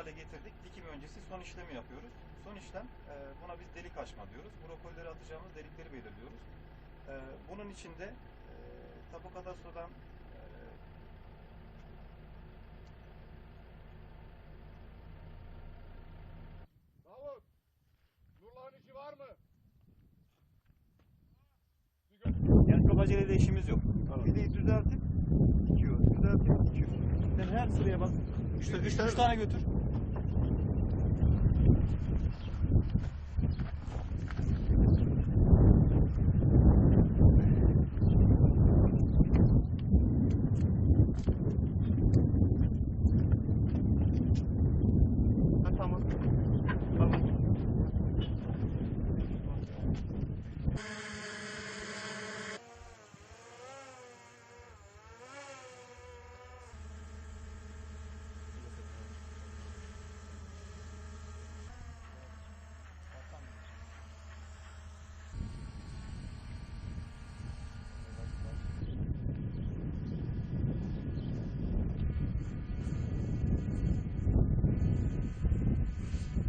hale getirdik. Dikim öncesi son işlemi yapıyoruz. Son işlem e, buna biz delik açma diyoruz. Brokolileri atacağımız delikleri belirliyoruz. E, bunun için de e, Tapu Kadastro'dan e, Davut, Nurların işi var mı? yani çok aceleyle işimiz yok. Fideyi düzeltip dikiyor, düzeltip dikiyor. Sen her sıraya bak. Üç, üç, üç tane götür. Ha, tamam. Tamam.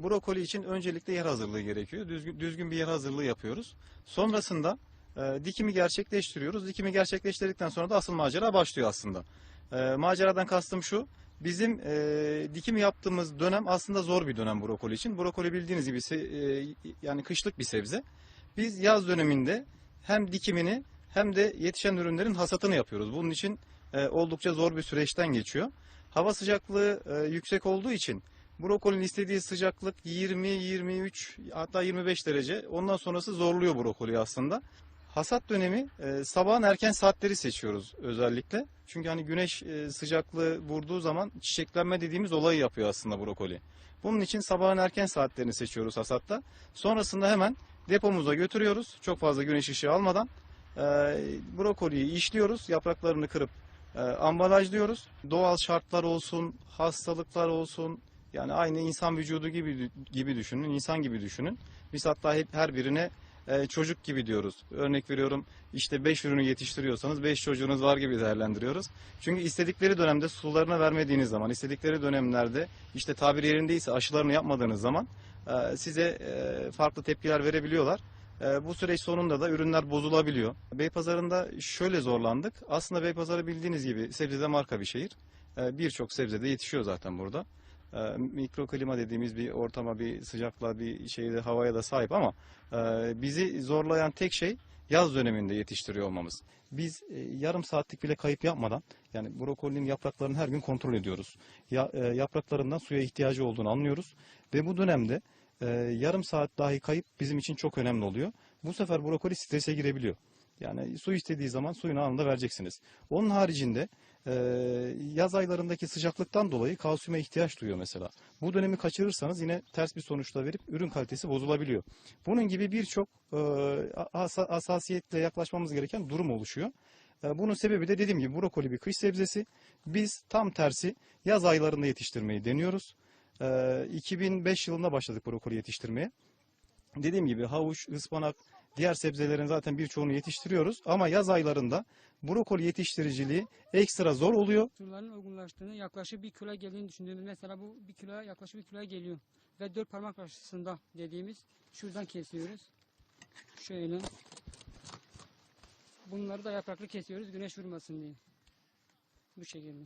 Brokoli için öncelikle yer hazırlığı gerekiyor. Düzgün, düzgün bir yer hazırlığı yapıyoruz. Sonrasında e, dikimi gerçekleştiriyoruz. Dikimi gerçekleştirdikten sonra da asıl macera başlıyor aslında. E, maceradan kastım şu. Bizim e, dikim yaptığımız dönem aslında zor bir dönem brokoli için. Brokoli bildiğiniz gibi e, yani kışlık bir sebze. Biz yaz döneminde hem dikimini hem de yetişen ürünlerin hasatını yapıyoruz. Bunun için e, oldukça zor bir süreçten geçiyor. Hava sıcaklığı e, yüksek olduğu için Brokolinin istediği sıcaklık 20, 23 hatta 25 derece. Ondan sonrası zorluyor brokoli aslında. Hasat dönemi e, sabahın erken saatleri seçiyoruz özellikle. Çünkü hani güneş e, sıcaklığı vurduğu zaman çiçeklenme dediğimiz olayı yapıyor aslında brokoli. Bunun için sabahın erken saatlerini seçiyoruz hasatta. Sonrasında hemen depomuza götürüyoruz. Çok fazla güneş ışığı almadan. E, brokoliyi işliyoruz. Yapraklarını kırıp e, ambalajlıyoruz. Doğal şartlar olsun, hastalıklar olsun, yani aynı insan vücudu gibi gibi düşünün, insan gibi düşünün. Biz hatta hep her birine e, çocuk gibi diyoruz. Örnek veriyorum işte 5 ürünü yetiştiriyorsanız 5 çocuğunuz var gibi değerlendiriyoruz. Çünkü istedikleri dönemde sularına vermediğiniz zaman, istedikleri dönemlerde işte tabir yerindeyse aşılarını yapmadığınız zaman e, size e, farklı tepkiler verebiliyorlar. E, Bu süreç sonunda da ürünler bozulabiliyor. Beypazarı'nda şöyle zorlandık. Aslında Beypazarı bildiğiniz gibi sebzede marka bir şehir. E, Birçok sebze de yetişiyor zaten burada e, mikroklima dediğimiz bir ortama, bir sıcaklığa, bir şeyde havaya da sahip ama e, bizi zorlayan tek şey yaz döneminde yetiştiriyor olmamız. Biz e, yarım saatlik bile kayıp yapmadan yani brokolinin yapraklarını her gün kontrol ediyoruz. Ya, e, yapraklarından suya ihtiyacı olduğunu anlıyoruz ve bu dönemde e, yarım saat dahi kayıp bizim için çok önemli oluyor. Bu sefer brokoli strese girebiliyor. Yani su istediği zaman suyunu anında vereceksiniz. Onun haricinde e, yaz aylarındaki sıcaklıktan dolayı kalsiyuma ihtiyaç duyuyor mesela. Bu dönemi kaçırırsanız yine ters bir sonuçla verip ürün kalitesi bozulabiliyor. Bunun gibi birçok e, hassa- hassasiyetle yaklaşmamız gereken durum oluşuyor. E, bunun sebebi de dediğim gibi brokoli bir kış sebzesi. Biz tam tersi yaz aylarında yetiştirmeyi deniyoruz. E, 2005 yılında başladık brokoli yetiştirmeye. Dediğim gibi havuç, ıspanak, diğer sebzelerin zaten birçoğunu yetiştiriyoruz. Ama yaz aylarında brokoli yetiştiriciliği ekstra zor oluyor. Turların olgunlaştığını yaklaşık bir kilo geldiğini düşündüğümüz mesela bu bir kiloya yaklaşık bir kiloya geliyor. Ve dört parmak arasında dediğimiz şuradan kesiyoruz. Şöyle. Bunları da yapraklı kesiyoruz güneş vurmasın diye. Bu şekilde.